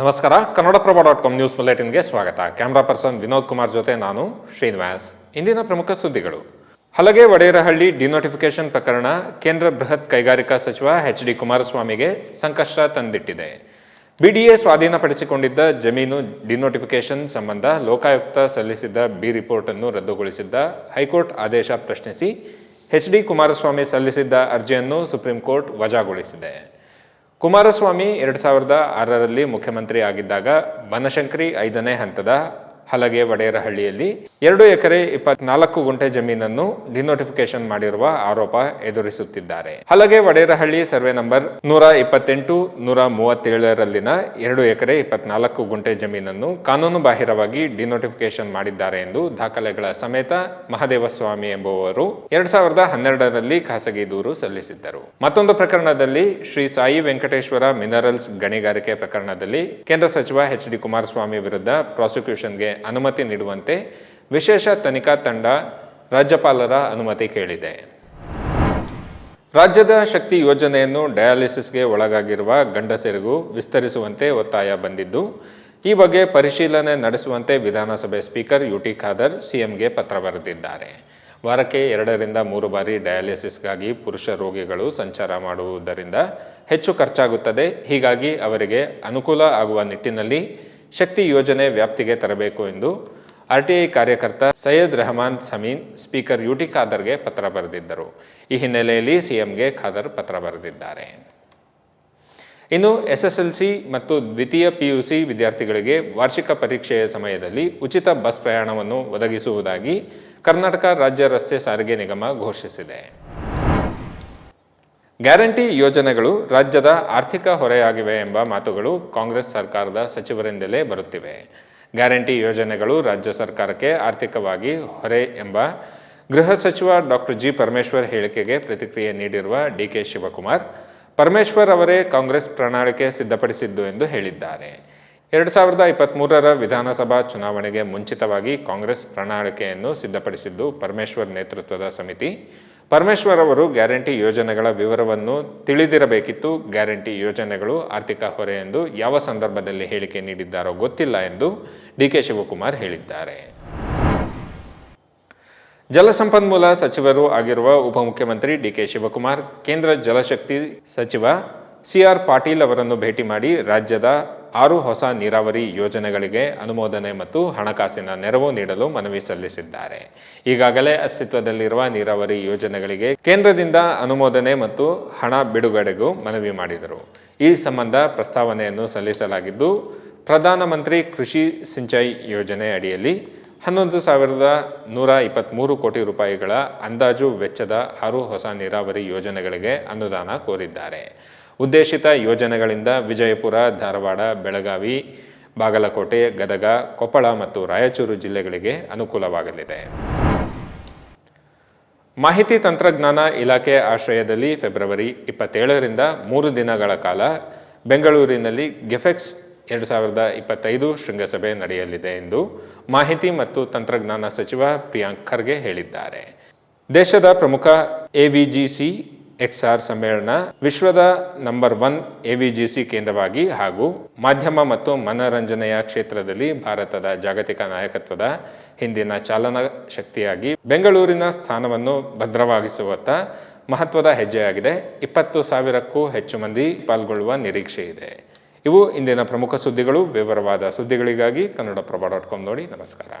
ನಮಸ್ಕಾರ. Kannadaprabha dot com news ಬುಲೆಟಿನ್ಗೆ ಸ್ವಾಗತ. ಕ್ಯಾಮ್ರಾ ಪರ್ಸನ್ ವಿನೋದ್ ಕುಮಾರ್ ಜೊತೆ ನಾನು ಶ್ರೀನಿವಾಸ್. ಇಂದಿನ ಪ್ರಮುಖ ಸುದ್ದಿಗಳು. ಹಲಗೆ ವಡೇರಹಳ್ಳಿ ಡಿನೋಟಿಫಿಕೇಶನ್ ಪ್ರಕರಣ ಕೇಂದ್ರ ಬೃಹತ್ ಕೈಗಾರಿಕಾ ಸಚಿವ ಎಚ್ ಡಿ ಕುಮಾರಸ್ವಾಮಿಗೆ ಸಂಕಷ್ಟ ತಂದಿಟ್ಟಿದೆ. ಬಿಡಿಎ ಸ್ವಾಧೀನಪಡಿಸಿಕೊಂಡಿದ್ದ ಜಮೀನು ಡಿನೋಟಿಫಿಕೇಶನ್ ಸಂಬಂಧ ಲೋಕಾಯುಕ್ತ ಸಲ್ಲಿಸಿದ್ದ ಬಿ ರಿಪೋರ್ಟ್ ಅನ್ನು ರದ್ದುಗೊಳಿಸಿದ್ದ ಹೈಕೋರ್ಟ್ ಆದೇಶ ಪ್ರಶ್ನಿಸಿ ಎಚ್ ಡಿ ಕುಮಾರಸ್ವಾಮಿ ಸಲ್ಲಿಸಿದ್ದ ಅರ್ಜಿಯನ್ನು ಸುಪ್ರೀಂ ಕೋರ್ಟ್ ವಜಾಗೊಳಿಸಿದೆ. ಕುಮಾರಸ್ವಾಮಿ ಎರಡು ಸಾವಿರದ ಆರರಲ್ಲಿ ಮುಖ್ಯಮಂತ್ರಿ ಆಗಿದ್ದಾಗ ಬನಶಂಕರಿ ಐದನೇ ಹಂತದ ಹಲಗೆ ವಡೇರಹಳ್ಳಿಯಲ್ಲಿ ಎರಡು ಎಕರೆ ಇಪ್ಪತ್ನಾಲ್ಕು ಗುಂಟೆ ಜಮೀನನ್ನು ಡಿನೋಟಿಫಿಕೇಶನ್ ಮಾಡಿರುವ ಆರೋಪ ಎದುರಿಸುತ್ತಿದ್ದಾರೆ. ಹಲಗೆ ವಡೇರಹಳ್ಳಿ ಸರ್ವೆ ನಂಬರ್ ನೂರ ಇಪ್ಪತ್ತೆಂಟು, ನೂರ ಮೂವತ್ತೇಳರಲ್ಲಿನ ಎರಡು ಎಕರೆ ಇಪ್ಪತ್ನಾಲ್ಕು ಗುಂಟೆ ಜಮೀನನ್ನು ಕಾನೂನು ಬಾಹಿರವಾಗಿ ಡಿನೋಟಿಫಿಕೇಶನ್ ಮಾಡಿದ್ದಾರೆ ಎಂದು ದಾಖಲೆಗಳ ಸಮೇತ ಮಹದೇವಸ್ವಾಮಿ ಎಂಬುವರು ಎರಡ್ ಸಾವಿರದ ಹನ್ನೆರಡರಲ್ಲಿ ಖಾಸಗಿ ದೂರು ಸಲ್ಲಿಸಿದ್ದರು. ಮತ್ತೊಂದು ಪ್ರಕರಣದಲ್ಲಿ ಶ್ರೀ ಸಾಯಿ ವೆಂಕಟೇಶ್ವರ ಮಿನರಲ್ಸ್ ಗಣಿಗಾರಿಕೆ ಪ್ರಕರಣದಲ್ಲಿ ಕೇಂದ್ರ ಸಚಿವ ಎಚ್ ಡಿ ಕುಮಾರಸ್ವಾಮಿ ವಿರುದ್ಧ ಪ್ರಾಸಿಕ್ಯೂಷನ್ಗೆ ಅನುಮತಿ ನೀಡುವಂತೆ ವಿಶೇಷ ತನಿಖಾ ತಂಡ ರಾಜ್ಯಪಾಲರ ಅನುಮತಿ ಕೇಳಿದೆ. ರಾಜ್ಯದ ಶಕ್ತಿ ಯೋಜನೆಯನ್ನು ಡಯಾಲಿಸಿಸ್ಗೆ ಒಳಗಾಗಿರುವ ಗಂಡಸರಿಗೂ ವಿಸ್ತರಿಸುವಂತೆ ಒತ್ತಾಯ ಬಂದಿದ್ದು, ಈ ಬಗ್ಗೆ ಪರಿಶೀಲನೆ ನಡೆಸುವಂತೆ ವಿಧಾನಸಭೆ ಸ್ಪೀಕರ್ ಯುಟಿ ಖಾದರ್ ಸಿಎಂಗೆ ಪತ್ರ ಬರೆದಿದ್ದಾರೆ. ವಾರಕ್ಕೆ ಎರಡರಿಂದ ಮೂರು ಬಾರಿ ಡಯಾಲಿಸಿಸ್ಗಾಗಿ ಪುರುಷ ರೋಗಿಗಳು ಸಂಚಾರ ಮಾಡುವುದರಿಂದ ಹೆಚ್ಚು ಖರ್ಚಾಗುತ್ತದೆ. ಹೀಗಾಗಿ ಅವರಿಗೆ ಅನುಕೂಲ ಆಗುವ ನಿಟ್ಟಿನಲ್ಲಿ ಶಕ್ತಿ ಯೋಜನೆ ವ್ಯಾಪ್ತಿಗೆ ತರಬೇಕು ಎಂದು ಆರ್ಟಿಐ ಕಾರ್ಯಕರ್ತ ಸೈಯದ್ ರೆಹಮಾನ್ ಸಮೀನ್, ಸ್ಪೀಕರ್ ಯುಟಿ ಖಾದರ್ಗೆ ಪತ್ರ ಬರೆದಿದ್ದರು. ಈ ಹಿನ್ನೆಲೆಯಲ್ಲಿ ಸಿಎಂಗೆ ಖಾದರ್ ಪತ್ರ ಬರೆದಿದ್ದಾರೆ. ಇನ್ನು ಎಸ್ಎಸ್ಎಲ್ಸಿ ಮತ್ತು ದ್ವಿತೀಯ ಪಿಯುಸಿ ವಿದ್ಯಾರ್ಥಿಗಳಿಗೆ ವಾರ್ಷಿಕ ಪರೀಕ್ಷೆಯ ಸಮಯದಲ್ಲಿ ಉಚಿತ ಬಸ್ ಪ್ರಯಾಣವನ್ನು ಒದಗಿಸುವುದಾಗಿ ಕರ್ನಾಟಕ ರಾಜ್ಯ ರಸ್ತೆ ಸಾರಿಗೆ ನಿಗಮ ಘೋಷಿಸಿದೆ. ಗ್ಯಾರಂಟಿ ಯೋಜನೆಗಳು ರಾಜ್ಯದ ಆರ್ಥಿಕ ಹೊರೆಯಾಗಿವೆ ಎಂಬ ಮಾತುಗಳು ಕಾಂಗ್ರೆಸ್ ಸರ್ಕಾರದ ಸಚಿವರಿಂದಲೇ ಬರುತ್ತಿವೆ. ಗ್ಯಾರಂಟಿ ಯೋಜನೆಗಳು ರಾಜ್ಯ ಸರ್ಕಾರಕ್ಕೆ ಆರ್ಥಿಕವಾಗಿ ಹೊರೆ ಎಂಬ ಗೃಹ ಸಚಿವ ಡಾಕ್ಟರ್ ಜಿ ಪರಮೇಶ್ವರ್ ಹೇಳಿಕೆಗೆ ಪ್ರತಿಕ್ರಿಯೆ ನೀಡಿರುವ ಡಿಕೆ ಶಿವಕುಮಾರ್, ಪರಮೇಶ್ವರ್ ಅವರೇ ಕಾಂಗ್ರೆಸ್ ಪ್ರಣಾಳಿಕೆ ಸಿದ್ಧಪಡಿಸಿದ್ದು ಎಂದು ಹೇಳಿದ್ದಾರೆ. ಎರಡು ಸಾವಿರದ ಇಪ್ಪತ್ತ್ಮೂರರ ವಿಧಾನಸಭಾ ಚುನಾವಣೆಗೆ ಮುಂಚಿತವಾಗಿ ಕಾಂಗ್ರೆಸ್ ಪ್ರಣಾಳಿಕೆಯನ್ನು ಸಿದ್ಧಪಡಿಸಿದ್ದು ಪರಮೇಶ್ವರ್ ನೇತೃತ್ವದ ಸಮಿತಿ. ಪರಮೇಶ್ವರ್ ಅವರು ಗ್ಯಾರಂಟಿ ಯೋಜನೆಗಳ ವಿವರವನ್ನು ತಿಳಿದಿರಬೇಕಿತ್ತು. ಗ್ಯಾರಂಟಿ ಯೋಜನೆಗಳು ಆರ್ಥಿಕ ಹೊರೆ ಎಂದು ಯಾವ ಸಂದರ್ಭದಲ್ಲಿ ಹೇಳಿಕೆ ನೀಡಿದ್ದಾರೋ ಗೊತ್ತಿಲ್ಲ ಎಂದು ಡಿ ಕೆ ಶಿವಕುಮಾರ್ ಹೇಳಿದ್ದಾರೆ. ಜಲಸಂಪನ್ಮೂಲ ಸಚಿವರು ಆಗಿರುವ ಉಪಮುಖ್ಯಮಂತ್ರಿ ಡಿಕೆ ಶಿವಕುಮಾರ್, ಕೇಂದ್ರ ಜಲಶಕ್ತಿ ಸಚಿವ ಸಿಆರ್ ಪಾಟೀಲ್ ಅವರನ್ನು ಭೇಟಿ ಮಾಡಿ ರಾಜ್ಯದ ಆರು ಹೊಸ ನೀರಾವರಿ ಯೋಜನೆಗಳಿಗೆ ಅನುಮೋದನೆ ಮತ್ತು ಹಣಕಾಸಿನ ನೆರವು ನೀಡಲು ಮನವಿ ಸಲ್ಲಿಸಿದ್ದಾರೆ. ಈಗಾಗಲೇ ಅಸ್ತಿತ್ವದಲ್ಲಿರುವ ನೀರಾವರಿ ಯೋಜನೆಗಳಿಗೆ ಕೇಂದ್ರದಿಂದ ಅನುಮೋದನೆ ಮತ್ತು ಹಣ ಬಿಡುಗಡೆಗೂ ಮನವಿ ಮಾಡಿದರು. ಈ ಸಂಬಂಧ ಪ್ರಸ್ತಾವನೆಯನ್ನು ಸಲ್ಲಿಸಲಾಗಿದ್ದು ಪ್ರಧಾನಮಂತ್ರಿ ಕೃಷಿ ಸಿಂಚಾಯಿ ಯೋಜನೆ ಅಡಿಯಲ್ಲಿ ಹನ್ನೊಂದು ಸಾವಿರದ ನೂರ ಇಪ್ಪತ್ತ್ಮೂರು ಕೋಟಿ ರೂಪಾಯಿಗಳ ಅಂದಾಜು ವೆಚ್ಚದ ಆರು ಹೊಸ ನೀರಾವರಿ ಯೋಜನೆಗಳಿಗೆ ಅನುದಾನ ಕೋರಿದ್ದಾರೆ. ಉದ್ದೇಶಿತ ಯೋಜನೆಗಳಿಂದ ವಿಜಯಪುರ, ಧಾರವಾಡ, ಬೆಳಗಾವಿ, ಬಾಗಲಕೋಟೆ, ಗದಗ, ಕೊಪ್ಪಳ ಮತ್ತು ರಾಯಚೂರು ಜಿಲ್ಲೆಗಳಿಗೆ ಅನುಕೂಲವಾಗಲಿದೆ. ಮಾಹಿತಿ ತಂತ್ರಜ್ಞಾನ ಇಲಾಖೆ ಆಶ್ರಯದಲ್ಲಿ ಫೆಬ್ರವರಿ ಇಪ್ಪತ್ತೇಳರಿಂದ ಮೂರು ದಿನಗಳ ಕಾಲ ಬೆಂಗಳೂರಿನಲ್ಲಿ ಗೆಫೆಕ್ಸ್ ಎರಡು ಸಾವಿರದ ಇಪ್ಪತ್ತೈದು ಶೃಂಗಸಭೆ ನಡೆಯಲಿದೆ ಎಂದು ಮಾಹಿತಿ ಮತ್ತು ತಂತ್ರಜ್ಞಾನ ಸಚಿವ ಪ್ರಿಯಾಂಕ್ ಖರ್ಗೆ ಹೇಳಿದ್ದಾರೆ. ದೇಶದ ಪ್ರಮುಖ ಎವಿಜಿಸಿ ಎಕ್ಸ್ಆರ್ ಸಮ್ಮೇಳನ ವಿಶ್ವದ ನಂಬರ್ ಒನ್ ಎವಿಜಿಸಿ ಕೇಂದ್ರವಾಗಿ ಹಾಗೂ ಮಾಧ್ಯಮ ಮತ್ತು ಮನರಂಜನೆಯ ಕ್ಷೇತ್ರದಲ್ಲಿ ಭಾರತದ ಜಾಗತಿಕ ನಾಯಕತ್ವದ ಹಿಂದಿನ ಚಾಲನಾ ಶಕ್ತಿಯಾಗಿ ಬೆಂಗಳೂರಿನ ಸ್ಥಾನವನ್ನು ಭದ್ರವಾಗಿಸುವತ್ತ ಮಹತ್ವದ ಹೆಜ್ಜೆಯಾಗಿದೆ. ಇಪ್ಪತ್ತು ಸಾವಿರಕ್ಕೂ ಹೆಚ್ಚು ಮಂದಿ ಪಾಲ್ಗೊಳ್ಳುವ ನಿರೀಕ್ಷೆ ಇದೆ. ಇವು ಇಂದಿನ ಪ್ರಮುಖ ಸುದ್ದಿಗಳು. ವಿವರವಾದ ಸುದ್ದಿಗಳಿಗಾಗಿ ಕನ್ನಡಪ್ರಭ ಡಾಟ್ ಕಾಮ್ ನೋಡಿ. ನಮಸ್ಕಾರ.